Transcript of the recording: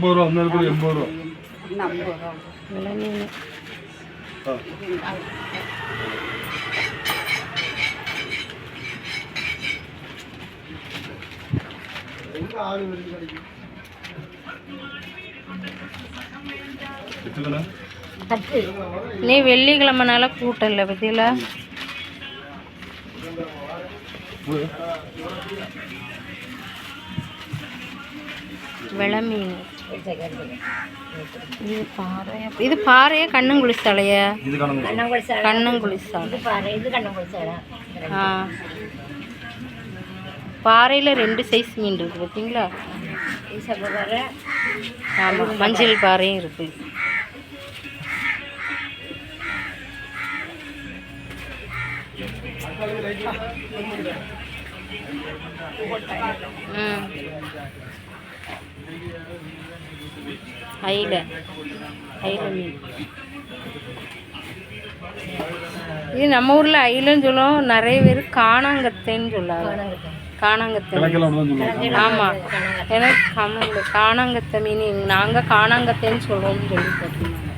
எண்பது ரூபா ஒன்று இருக்குது எண்பது ரூபா நீ வெள்ளிக்கிழமைனால கூட்டம் இல்லை பத்தியில விலை மீன் இது பாறையா? இது பாறையா கண்ணங்குழி சாலையா இது கணக்கு கண்ணங்குடி சாலை கண்ணங்குழி சாலை இது பாரு இது கண்ணங்குடி சாலை ஆ. பாறையில் ரெண்டு சைஸ் மீன் இருக்குது பார்த்தீங்களா ஆமாம் மஞ்சள் பாறையும் இருக்குது ம். ஐல ஐல மீன் இது நம்ம ஊரில் ஐலன்னு சொல்லுவோம். நிறைய பேர் காணாங்கத்தைன்னு சொல்லாங்க காணாங்கத்தை ஆமாம் எனக்கு தமிழ் காணாங்கத்தை மீன் நாங்கள் காணாங்கத்தைன்னு சொல்லுவோம்னு சொல்லி போட்டிருந்தாங்க